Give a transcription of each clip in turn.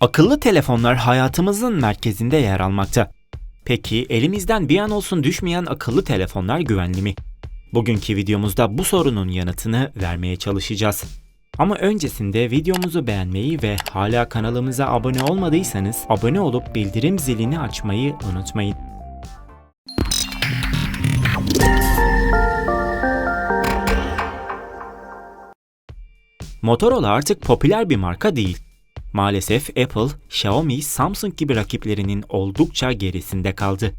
Akıllı telefonlar hayatımızın merkezinde yer almakta. Peki elimizden bir an olsun düşmeyen akıllı telefonlar güvenli mi? Bugünkü videomuzda bu sorunun yanıtını vermeye çalışacağız. Ama öncesinde videomuzu beğenmeyi ve hala kanalımıza abone olmadıysanız abone olup bildirim zilini açmayı unutmayın. Motorola artık popüler bir marka değil. Maalesef Apple, Xiaomi, Samsung gibi rakiplerinin oldukça gerisinde kaldı.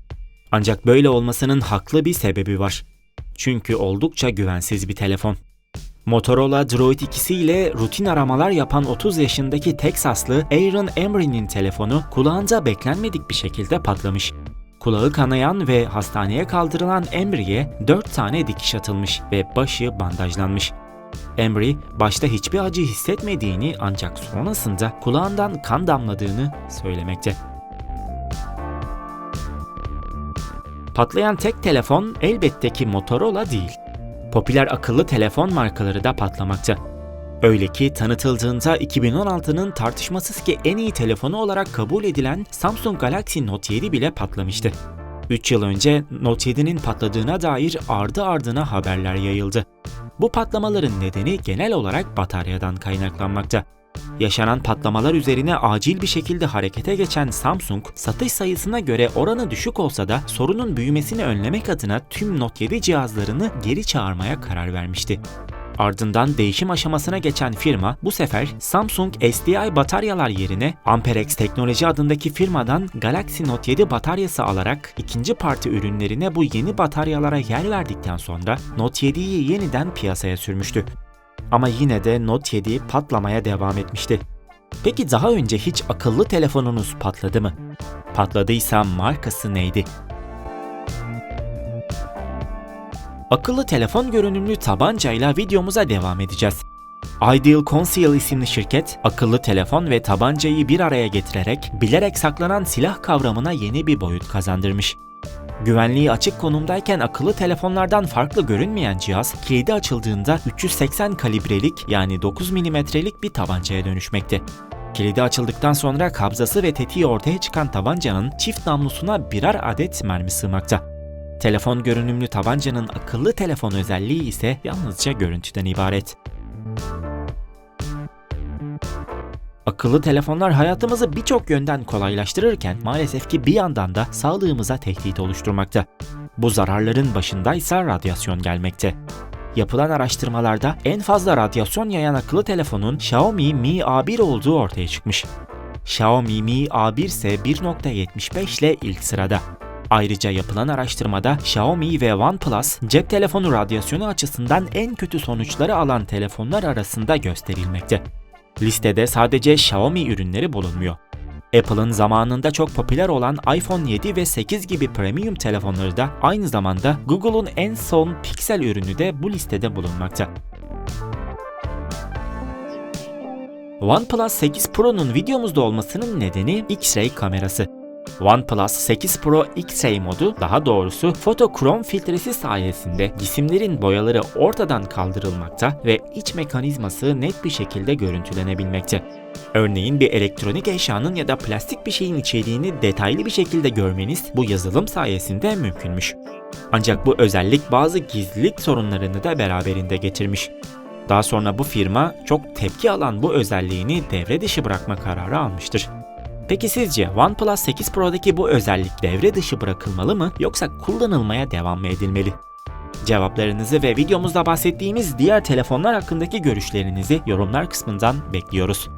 Ancak böyle olmasının haklı bir sebebi var. Çünkü oldukça güvensiz bir telefon. Motorola Droid 2'si ile rutin aramalar yapan 30 yaşındaki Teksaslı Aaron Emery'nin telefonu kulağında beklenmedik bir şekilde patlamış. Kulağı kanayan ve hastaneye kaldırılan Emery'e 4 tane dikiş atılmış ve başı bandajlanmış. Embry başta hiçbir acı hissetmediğini ancak sonrasında kulağından kan damladığını söylemekte. Patlayan tek telefon elbette ki Motorola değil. Popüler akıllı telefon markaları da patlamakta. Öyle ki tanıtıldığında 2016'nın tartışmasız ki en iyi telefonu olarak kabul edilen Samsung Galaxy Note 7 bile patlamıştı. 3 yıl önce Note 7'nin patladığına dair ardı ardına haberler yayıldı. Bu patlamaların nedeni genel olarak bataryadan kaynaklanmakta. Yaşanan patlamalar üzerine acil bir şekilde harekete geçen Samsung, satış sayısına göre oranı düşük olsa da sorunun büyümesini önlemek adına tüm Note 7 cihazlarını geri çağırmaya karar vermişti. Ardından değişim aşamasına geçen firma bu sefer Samsung SDI bataryalar yerine Amperex Teknoloji adındaki firmadan Galaxy Note 7 bataryası alarak ikinci parti ürünlerine bu yeni bataryalara yer verdikten sonra Note 7'yi yeniden piyasaya sürmüştü. Ama yine de Note 7 patlamaya devam etmişti. Peki daha önce hiç akıllı telefonunuz patladı mı? Patladıysa markası neydi? Akıllı telefon görünümlü tabancayla videomuza devam edeceğiz. Ideal Conceal isimli şirket, akıllı telefon ve tabancayı bir araya getirerek bilerek saklanan silah kavramına yeni bir boyut kazandırmış. Güvenliği açık konumdayken akıllı telefonlardan farklı görünmeyen cihaz, kilidi açıldığında 380 kalibrelik yani 9 milimetrelik bir tabancaya dönüşmekte. Kilidi açıldıktan sonra kabzası ve tetiği ortaya çıkan tabancanın çift namlusuna birer adet mermi sığmakta. Telefon görünümlü tabancanın akıllı telefon özelliği ise yalnızca görüntüden ibaret. Akıllı telefonlar hayatımızı birçok yönden kolaylaştırırken maalesef ki bir yandan da sağlığımıza tehdit oluşturmakta. Bu zararların başındaysa radyasyon gelmekte. Yapılan araştırmalarda en fazla radyasyon yayan akıllı telefonun Xiaomi Mi A1 olduğu ortaya çıkmış. Xiaomi Mi A1 ise 1.75 ile ilk sırada. Ayrıca yapılan araştırmada Xiaomi ve OnePlus cep telefonu radyasyonu açısından en kötü sonuçları alan telefonlar arasında gösterilmekte. Listede sadece Xiaomi ürünleri bulunmuyor. Apple'ın zamanında çok popüler olan iPhone 7 ve 8 gibi premium telefonları da aynı zamanda Google'un en son Pixel ürünü de bu listede bulunmakta. OnePlus 8 Pro'nun videomuzda olmasının nedeni X-ray kamerası. OnePlus 8 Pro X-Ray modu daha doğrusu fotokrom filtresi sayesinde cisimlerin boyaları ortadan kaldırılmakta ve iç mekanizması net bir şekilde görüntülenebilmekte. Örneğin bir elektronik eşyanın ya da plastik bir şeyin içeriğini detaylı bir şekilde görmeniz bu yazılım sayesinde mümkünmüş. Ancak bu özellik bazı gizlilik sorunlarını da beraberinde getirmiş. Daha sonra bu firma çok tepki alan bu özelliğini devre dışı bırakma kararı almıştır. Peki sizce OnePlus 8 Pro'daki bu özellik devre dışı bırakılmalı mı yoksa kullanılmaya devam mı edilmeli? Cevaplarınızı ve videomuzda bahsettiğimiz diğer telefonlar hakkındaki görüşlerinizi yorumlar kısmından bekliyoruz.